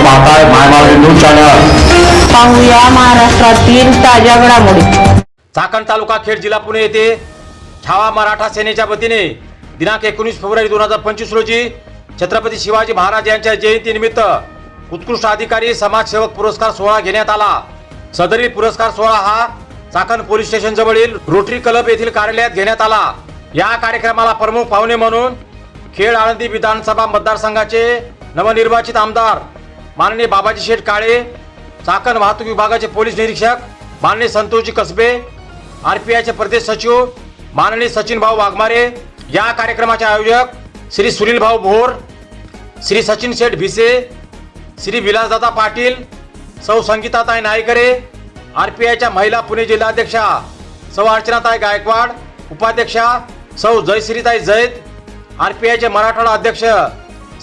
आपण पाहताय मायमावली news channel पाहूया महाराष्ट्रातील ताज्या घडामोडी. चाकण तालुका खेड जिल्हा पुणे येथे छावा मराठा सेनेच्या वतीने दिनांक एकोणीस फेब्रुवारी दोन हजार पंचवीस रोजी छत्रपती शिवाजी महाराज यांच्या जयंतीनिमित्त उत्कृष्ट अधिकारी समाजसेवक पुरस्कार सोहळा घेण्यात आला. सदरील पुरस्कार सोहळा हा चाकण पोलीस स्टेशन जवळील रोटरी क्लब येथील कार्यालयात घेण्यात आला. या कार्यक्रमाला प्रमुख पाहुणे म्हणून खेड आळंदी विधानसभा मतदारसंघाचे नवनिर्वाचित आमदार माननीय बाबाजी शेठ काळे चाकण वाहतूक विभागाचे पोलीस निरीक्षक माननीय संतोषजी कसबे आर पी आयचे प्रदेश सचिव माननीय सचिन भाऊ वाघमारे या कार्यक्रमाचे आयोजक श्री सुनील भाऊ भोर श्री सचिन शेठ भिसे श्री विलासदादा पाटील सौ संगीताताई नायकरे आर पी आयच्या महिला पुणे जिल्हाध्यक्षा सौ अर्चनाताई गायकवाड उपाध्यक्षा सौ जयश्रीताई जैद आर पी आयचे मराठवाडा अध्यक्ष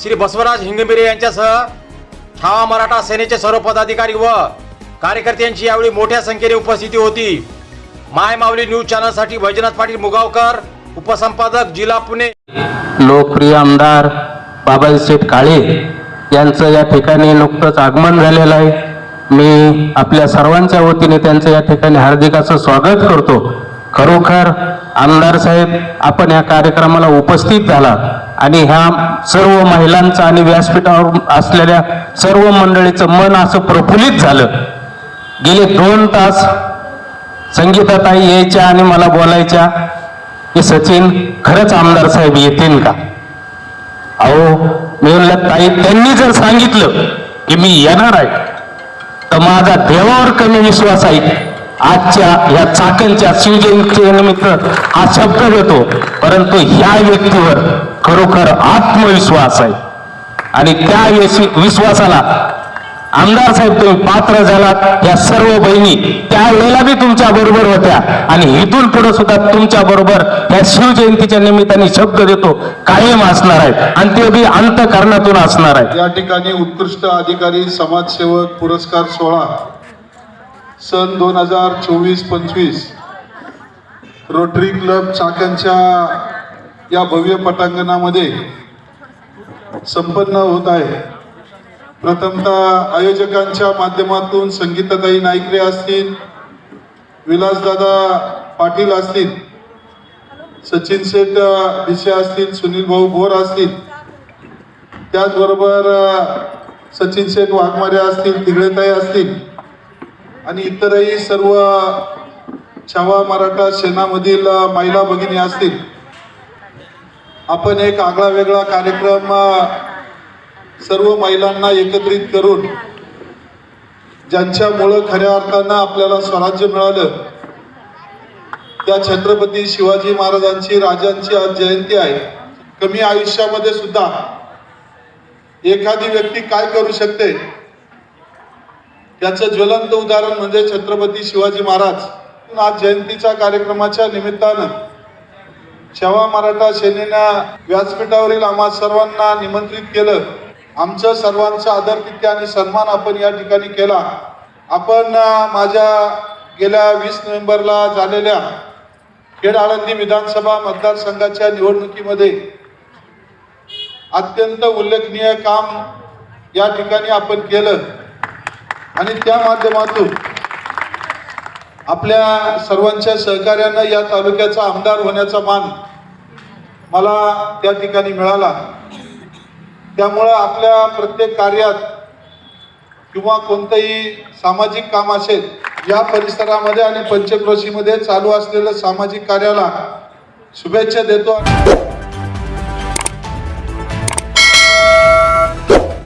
श्री बसवराज हिंगमिरे यांच्यासह ठावा मराठा सेनेचे सर्व पदाधिकारी व कार्यकर्त्यांची यावेळी मोठ्या संख्येने उपस्थिती होती. माय माऊली न्यूज चॅनलसाठी वैजनाथ पाटील मुगावकर उपसंपादक जिल्हा पुणे. लोकप्रिय आमदार बाबाजी शेठ काळे यांचं या ठिकाणी नुकतंच आगमन झालेलं आहे. मी आपल्या सर्वांच्या वतीने त्यांचं या ठिकाणी हार्दिकाचं स्वागत करतो. खरोखर आमदार साहेब आपण या कार्यक्रमाला उपस्थित झाला आणि ह्या सर्व महिलांचं आणि व्यासपीठावर असलेल्या सर्व मंडळीचं मन असं प्रफुल्लित झालं. गेले दोन तास संगीताताई यायच्या आणि मला बोलायच्या की सचिन खरंच आमदार साहेब येतील का? अहो मी म्हणलं ताई त्यांनी जर सांगितलं की मी येणार आहे तर माझा देवावर कमी विश्वास आहे. आजच्या या चाकणच्या शिवजयंती निमित्त हा शब्द देतो. परंतु ह्या व्यक्तीवर खरोखर आत्मविश्वास आहे. आणि त्या विश्वासाला आमदार साहेब तुम्ही पात्र झालात. या सर्व बहिणी त्यावेळेला बी तुमच्या बरोबर होत्या. आणि इथून पुढे सुद्धा तुमच्या बरोबर या शिवजयंतीच्या निमित्ताने शब्द देतो. कायम असणार आहेत आणि ते बी अंतकरणातून असणार आहे. या ठिकाणी उत्कृष्ट अधिकारी समाजसेवक पुरस्कार सोहळा. सन दोन हजार चोवीस पंचवीस. रोटरी क्लब चाकणच्या या भव्य पटांगणामध्ये संपन्न होत आहे. प्रथमतः आयोजकांच्या माध्यमातून संगीताताई नाईकरे असतील विलासदादा पाटील असतील सचिन शेठ भिसे असतील सुनील भाऊ भोर असतील त्याचबरोबर सचिन शेठ वाघमारे असतील तिगडेताई असतील आणि इतरही सर्व छावा मराठा सेनामधील महिला भगिनी असतील आपण एक आगळा वेगळा कार्यक्रम सर्व महिलांना एकत्रित करून ज्यांच्यामुळं खऱ्या अर्थानं आपल्याला स्वराज्य मिळालं त्या छत्रपती शिवाजी महाराजांची राजांची आज जयंती आहे. कमी आयुष्यामध्ये सुद्धा एखादी व्यक्ती काय करू शकते? याचं ज्वलंत उदाहरण म्हणजे छत्रपती शिवाजी महाराज. आज जयंतीच्या कार्यक्रमाच्या निमित्तानं शेवा मराठा सेनेनं व्यासपीठावरील आम्हा सर्वांना निमंत्रित केलं. आमचं सर्वांचा आदर तिथे आणि सन्मान आपण या ठिकाणी केला. आपण माझ्या गेल्या वीस नोव्हेंबरला झालेल्या खेड आळंदी विधानसभा मतदारसंघाच्या निवडणुकीमध्ये अत्यंत उल्लेखनीय काम या ठिकाणी आपण केलं. आणि त्या माध्यमातून आपल्या सर्वांच्या सहकार्यानं या तालुक्याचा आमदार होण्याचा मान मला त्या ठिकाणी मिळाला. त्यामुळं आपल्या प्रत्येक कार्यात किंवा कोणतंही सामाजिक काम असेल या परिसरामध्ये आणि पंचक्रोशीमध्ये चालू असलेलं सामाजिक कार्याला शुभेच्छा देतो.